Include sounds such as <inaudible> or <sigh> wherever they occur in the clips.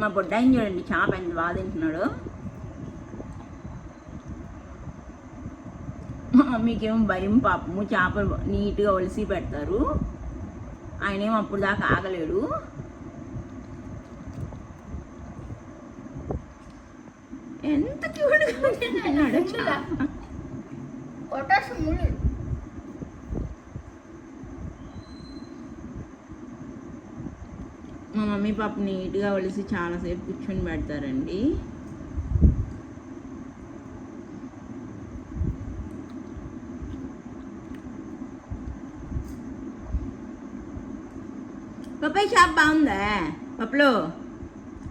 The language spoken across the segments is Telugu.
మా బొడ్డాయిని చూడండి చేప ఎంత బాగా తింటున్నాడు. మా మమ్మీకేమో భయం పాపము చేపలు నీట్గా ఒలిసి పెడతారు. ఆయన ఏమో అప్పుడు దాకా ఆగలేడు. ఎంత క్యూట్గా తింటున్నాడు <laughs> చేప. కొట్టేసి ముళ్ళు మా మమ్మీ పాప నీట్గా వలిసి చాలాసేపు కూర్చొని పెడతారండి. పప్పాయి షాప్ బాగుందా? పప్పులో?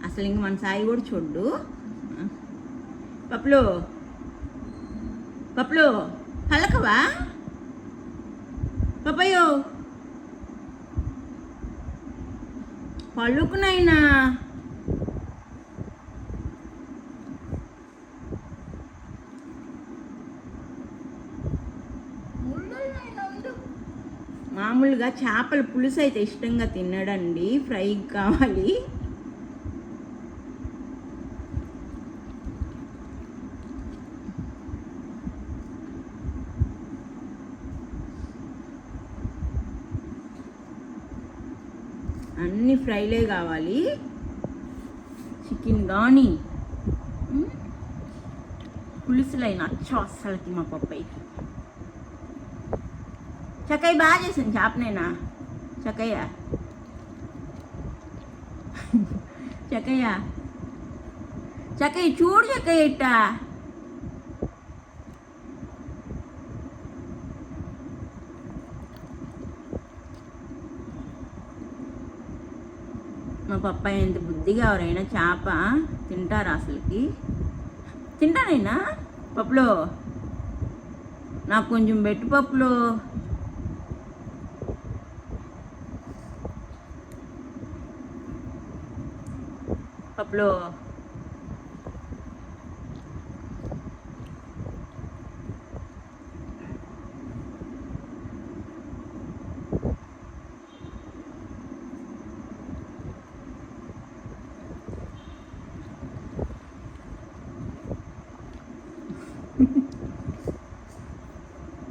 అసలు ఇంక మన సాయి కూడా చూడు పప్పులు? పప్పులు? పలకవా? పప్పయ్యో? పలుకునైనా మామూలుగా చేపల పులుసు అయితే ఇష్టంగా తినడండి. ఫ్రై కావాలి. అన్ని ఫ్రైలే కావాలి. చికెన్ కానీ పులుసులై నచ్చ అస్సలకి మా పప్పయ్య చక్కయ్య బాగా చేసింది చేపనేనా చక్కయ్య. చక్కయ్య. చక్కయ్య చూడు చక్కయ్య ఇట్టా. మా పప్పాయి ఎంత బుద్ధిగా ఎవరైనా చేప తింటారా అసలుకి? తింటానైనా? పప్పులో? నాకు కొంచెం పెట్టు పప్పులో. పప్పులో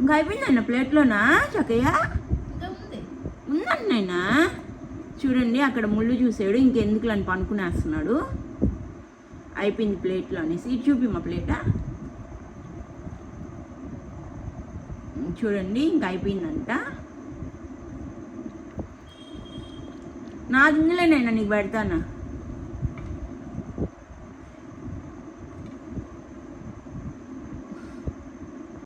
ఇంకా అయిపోయిందన్న ప్లేట్లోనా చక్కయ్య? ఇంకా ఉంది ఉందండి నాయనా చూడండి అక్కడ ముళ్ళు చూసాడు ఇంకెందుకు అని పనుకునేస్తున్నాడు. అయిపోయింది ప్లేట్లో అనేసి. చూపి మా ప్లేటా? చూడండి ఇంకా అయిపోయిందంట నాది ఉందిలే నేను నీకు పెడతాను?